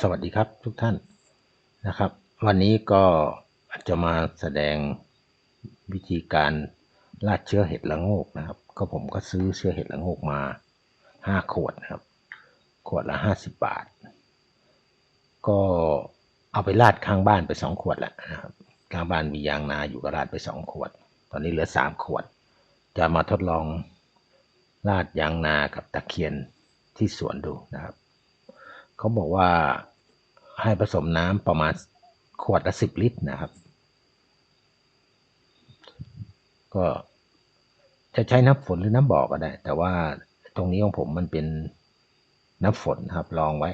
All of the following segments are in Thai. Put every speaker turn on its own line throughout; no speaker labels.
สวัสดีครับทุกท่านนะครับ วันนี้ก็จะมาแสดงวิธีการราดเชื้อเห็ดละโงกนะครับ ก็ผมก็ซื้อเชื้อเห็ดละโงกมาห้าขวดนะครับ ขวดละห้าสิบบาท ก็เอาไปราดข้างบ้านไปสองขวดแล้วนะครับข้างบ้านมียางนาอยู่ก็ราดไปสองขวด ตอนนี้เหลือสามขวด จะมาทดลองราดยางนากับตะเคียนที่สวนดูนะครับ เขาบอกว่าให้ผสมน้ำประมาณขวดละสิบลิตรนะครับ ก็จะใช้น้ำฝนหรือน้ำบ่อก็ได้ แต่ว่าตรงนี้ของผมมันเป็นน้ำฝนครับลองไว้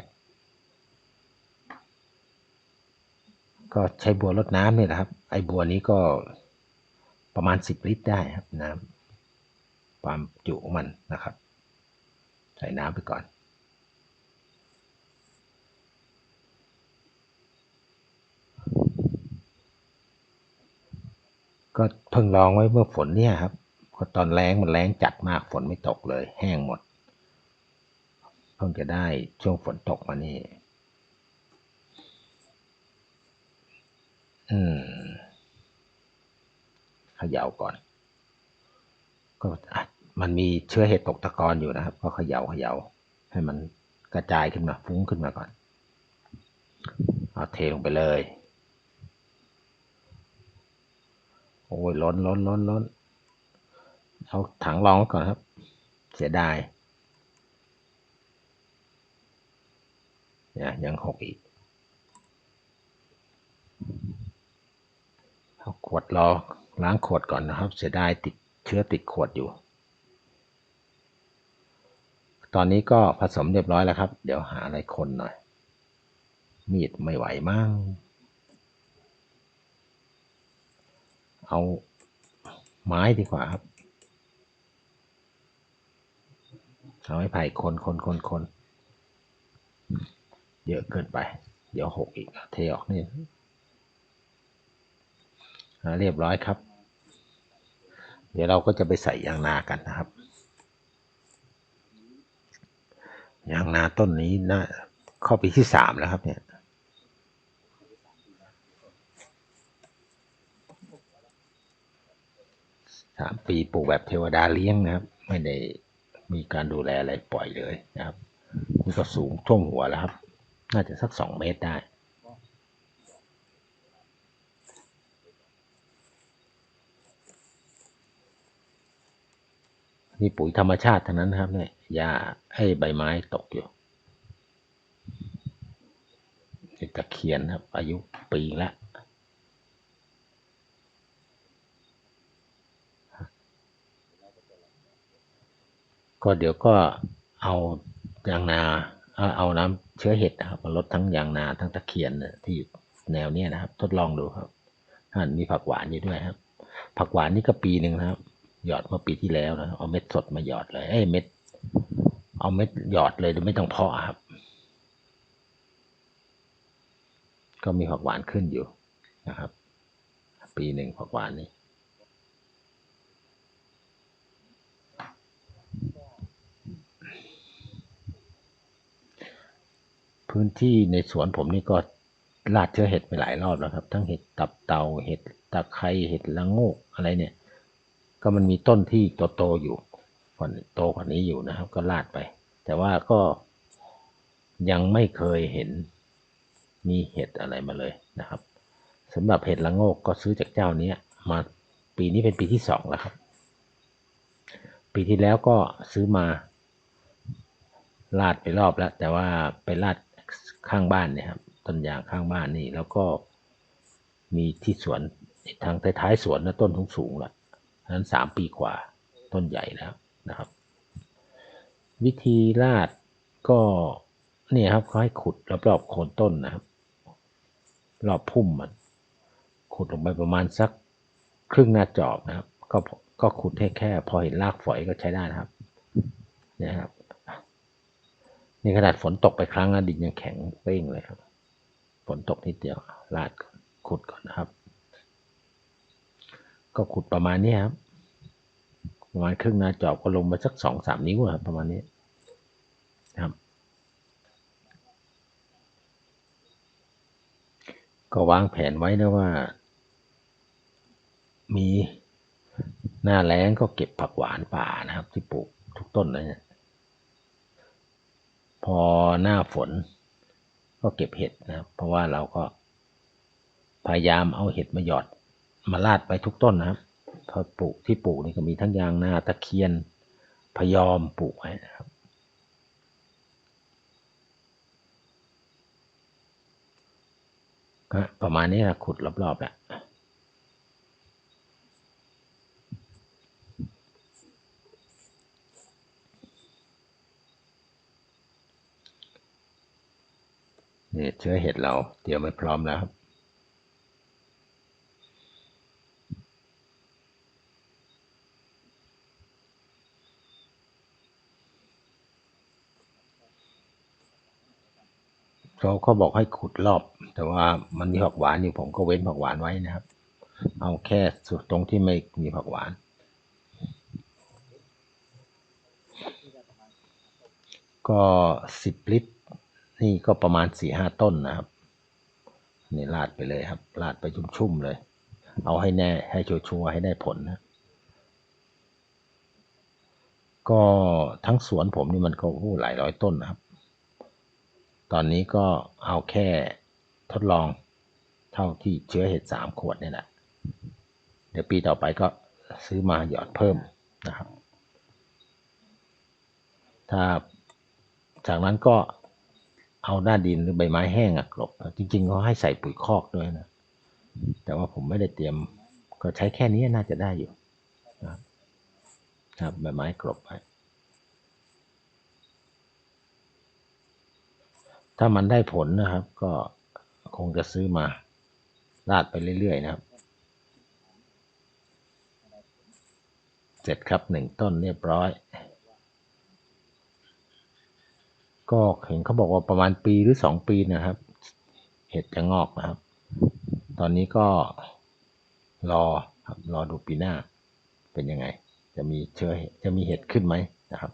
ก็ใช้บัวรดน้ำนี่แหละครับ ไอ้บัวนี้ก็ประมาณสิบลิตรได้ครับน้ำความจุของมันนะครับ ใส่น้ำไปก่อน ก็เพิ่งลองไว้เมื่อฝนเนี่ยครับก็ตอนแรงมันแรงจัดมากฝนไม่ตกเลย แห้งหมด เพิ่งจะได้ช่วงฝนตกมานี่ อืมเขย่าก่อน ก็มันมีเชื้อเห็ดตกตะกอนอยู่นะครับ ก็เขย่าเขย่าให้มันกระจายขึ้นมาฟุ้งขึ้นมาก่อน เอาเทลงไปเลย โอ้ยล้นล้นล้นล้นเอาถังรองก่อนครับ เสียดายเนี่ยยังหกอีกเอาขวดรอล้างขวดก่อนนะครับ เสียดายติดเชื้อติดขวดอยู่ ตอนนี้ก็ผสมเรียบร้อยแล้วครับ เดี๋ยวหาอะไรคนหน่อย มีดไม่ไหวมั่ง เอาไม้ดีกว่าครับเอาไม้ไผ่คนคนคนคนเยอะเกินไป เดี๋ยวหกอีก เทออกนี่เรียบร้อยครับ เดี๋ยวเราก็จะไปใส่ยางนากันนะครับ ยางนาต้นนี้น่าเข้าปีที่สามแล้วครับเนี่ย สามปีปลูกแบบเทวดาเลี้ยงนะครับ ไม่ได้มีการดูแลอะไรปล่อยเลยนะครับนี่ก็สูงท่วมหัวแล้วครับ น่าจะสักสองเมตรได้นี่ปุ๋ยธรรมชาติเท่านั้นครับเนี่ยหญ้าให้ใบไม้ตกอยู่ตะเคียนครับ อายุปีละ ก็เดี๋ยวก็เอายางนาเอาน้ำเชื้อเห็ดนะครับมาลดทั้งยางนาทั้งตะเคียนที่แนวเนี้ยนะครับ ทดลองดูครับมีผักหวานอยู่ด้วยครับ ผักหวานนี่ก็ปีหนึ่งนะครับ หยอดเมื่อปีที่แล้วนะเอาเม็ดสดมาหยอดเลยเอ้เม็ด เอาเม็ดหยอดเลยโดยไม่ต้องเพาะครับ ก็มีผักหวานขึ้นอยู่นะครับ ปีหนึ่งผักหวานนี่ พื้นที่ในสวนผมนี่ก็ลาดเชื้อเห็ดไปหลายรอบแล้วครับ ทั้งเห็ดตับเตาเห็ดตะไคร้เห็ดละโงกอะไรเนี่ย ก็มันมีต้นที่โตๆอยู่ก่อนโตกว่านี้อยู่นะครับ ก็ลาดไป แต่ว่าก็ยังไม่เคยเห็นมีเห็ดอะไรมาเลยนะครับสำหรับเห็ดละโงกก็ซื้อจากเจ้านี้มาปีนี้เป็นปีที่สองแล้วครับ ปีที่แล้วก็ซื้อมาลาดไปรอบแล้ว แต่ว่าไปลาด ข้างบ้านเนี่ยครับต้นยางข้างบ้านนี่ แล้วก็มีที่สวนทางท้ายๆสวนนะต้นทุกสูงละนั้นสามปีกว่าต้นใหญ่แล้วนะครับ วิธีลาดก็เนี่ยครับเขาให้ขุดรอบๆโคนต้นนะครับ รอบพุ่มมัน ขุดลงไปประมาณสักครึ่งหน้าจอบนะครับ ก็ก็ขุดแค่แค่ พอเห็นรากฝอยก็ใช้ได้นะครับเนี่ยครับ นี่ขนาดฝนตกไปครั้งนะดินยังแข็งเป้งเลยครับ ฝนตกนิดเดียวลาดขุดก่อนนะครับ ก็ขุดประมาณนี้ครับประมาณครึ่งหน้าจอบก็ลงมาสักสองสามนิ้วครับประมาณนี้ครับ ก็วางแผนไว้นะว่า มีหน้าแล้งก็เก็บผักหวานป่านะครับ ที่ปลูกทุกต้นเลยเนี่ย พอหน้าฝนก็เก็บเห็ดนะครับ เพราะว่าเราก็พยายามเอาเห็ดมาหยอดมาลาดไปทุกต้นนะครับพอปลูกที่ปลูกนี่ก็มีทั้งยางนาตะเคียนพยอมปลูกไว้นะครับก็ประมาณนี้นะขุดรอบๆแหละนี่ เชื้อเห็ดเราเตรียมไว้พร้อมแล้วครับเขาเขาบอกให้ขุดรอบ แต่ว่ามันมีผักหวานอยู่ผมก็เว้นผักหวานไว้นะครับ เอาแค่สุดตรงที่ไม่มีผักหวาน ก็สิบลิตร นี่ก็ประมาณสี่ห้าต้นนะครับ นี่ลาดไปเลยครับ ลาดไปชุ่มๆเลย เอาให้แน่ให้ชัวร์ให้ได้ผลนะก็ทั้งสวนผมนี่มันก็โอ้โหหลายร้อยต้นนะครับ ตอนนี้ก็เอาแค่ทดลองเท่าที่เชื้อเห็ดสามขวดนี่แหละ เดี๋ยวปีต่อไปก็ซื้อมาหยอดเพิ่มนะครับ ถ้าจากนั้นก็ เอาหน้าดินหรือใบไม้แห้งอะกลบ จริงๆเขาให้ใส่ปุ๋ยคอกด้วยนะ แต่ว่าผมไม่ได้เตรียม ก็ใช้แค่นี้น่าจะได้อยู่นะครับใบไม้กลบไปถ้ามันได้ผลนะครับ ก็คงจะซื้อมาลาดไปเรื่อยๆนะครับ เสร็จครับหนึ่งต้นเรียบร้อย ก็เห็นเขาบอกว่าประมาณปีหรือสองปีนะครับ เห็ดจะงอกนะครับ ตอนนี้ก็รอครับรอดูปีหน้าเป็นยังไง จะมีเชื้อเห็ดจะมีเห็ดขึ้นไหมนะครับ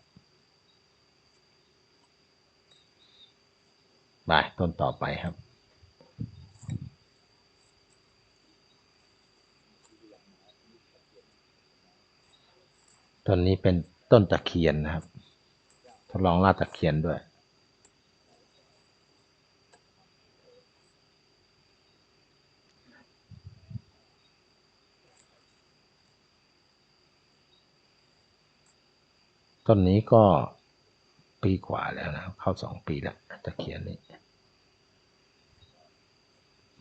ไปต้นต่อไปครับต้นนี้เป็นต้นตะเคียนนะครับ ทดลองลาตะเคียนด้วย ต้นนี้ก็ปีกว่าแล้วนะเข้าสองปีแล้วตะเคียนนี้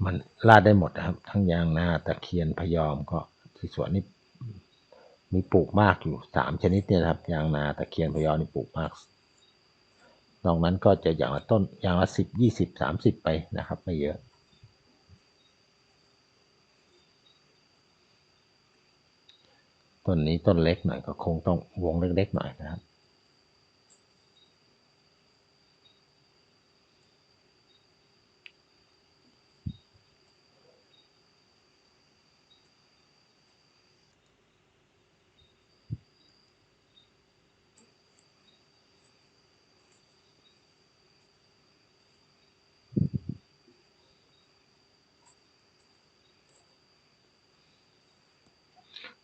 มันลาดได้หมดนะครับ ทั้งยางนาตะเคียนพยอมก็ที่สวนนี้มีปลูกมากอยู่สามชนิดเนี่ยครับ ยางนาตะเคียนพยอมนี่ปลูกมากนอกนั้นก็จะอย่างละต้นอย่างละสิบยี่สิบสามสิบไปนะครับ ไม่เยอะ ต้นนี้ต้นเล็กหน่อยก็คงต้องวงเล็กๆหน่อยนะครับ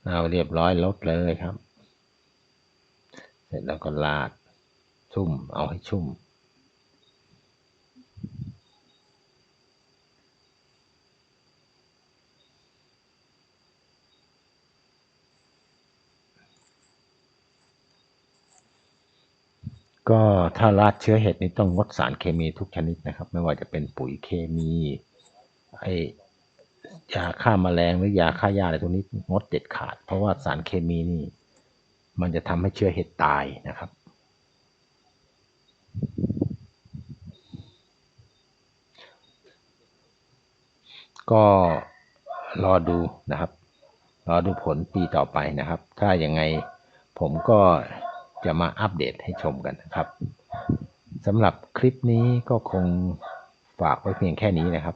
เอาเรียบร้อยลดเลยครับ เสร็จแล้วก็ลาดชุ่มเอาให้ชุ่ม ก็ถ้าราดเชื้อเห็ดนี่ต้องงดสารเคมีทุกชนิดนะครับ ไม่ว่าจะเป็นปุ๋ยเคมีไอ ยาฆ่าแมลงหรือยาฆ่าหญ้าอะไรตรงนี้งดเด็ดขาด เพราะว่าสารเคมีนี่ มันจะทำให้เชื้อเห็ดตายนะครับ ก็รอดูนะครับ รอดูผลปีต่อไปนะครับ ถ้ายังไงผมก็จะมาอัปเดตให้ชมกันนะครับสำหรับคลิปนี้ก็คงฝากไว้เพียงแค่นี้นะครับ